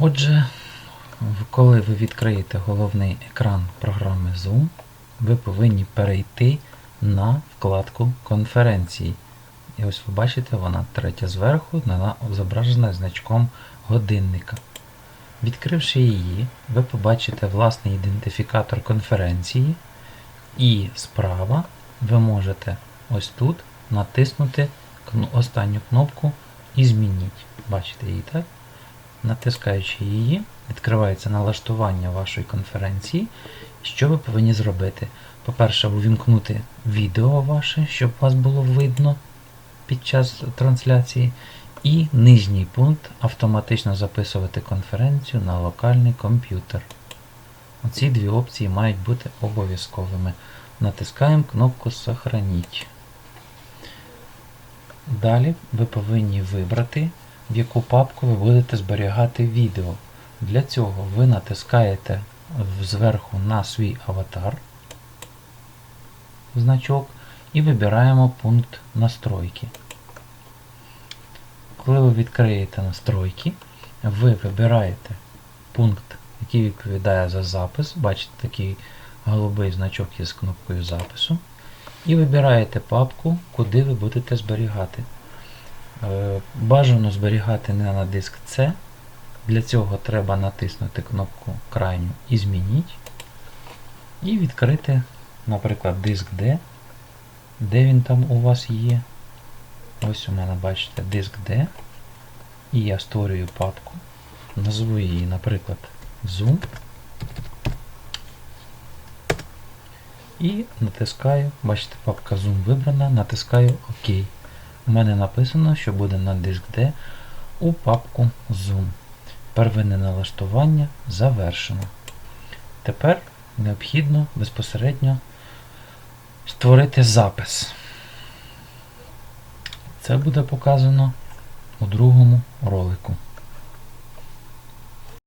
Отже, коли ви відкриєте головний екран програми Zoom, ви повинні перейти на вкладку конференції. І ось ви бачите, вона третя зверху, вона зображена значком годинника. Відкривши її, ви побачите власний ідентифікатор конференції, і справа ви можете ось тут натиснути останню кнопку і змініть. Бачите її, так? Натискаючи її, відкривається налаштування вашої конференції. Що ви повинні зробити? По-перше, увімкнути відео ваше, щоб вас було видно під час трансляції. І нижній пункт автоматично записувати конференцію на локальний комп'ютер. Оці дві опції мають бути обов'язковими. Натискаємо кнопку Сохраніть. Далі ви повинні вибрати, в яку папку ви будете зберігати відео. Для цього ви натискаєте зверху на свій аватар значок і вибираємо пункт настройки. Коли ви відкриєте настройки, ви вибираєте пункт, який відповідає за запис. Бачите, такий голубий значок є з кнопкою запису. І вибираєте папку, куди ви будете зберігати. Е, Бажано зберігати не на диск C. Для цього треба натиснути кнопку крайню і змініть. І відкрити, наприклад, диск D, де він там у вас є. Ось у мене, бачите, диск D. І я створюю папку. Назву її, наприклад, Zoom. І натискаю, бачите, папка Zoom вибрана, натискаю ОК. У мене написано, що буде на диск D у папку Zoom. Первинне налаштування завершено. Тепер необхідно безпосередньо створити запис. Це буде показано у другому ролику.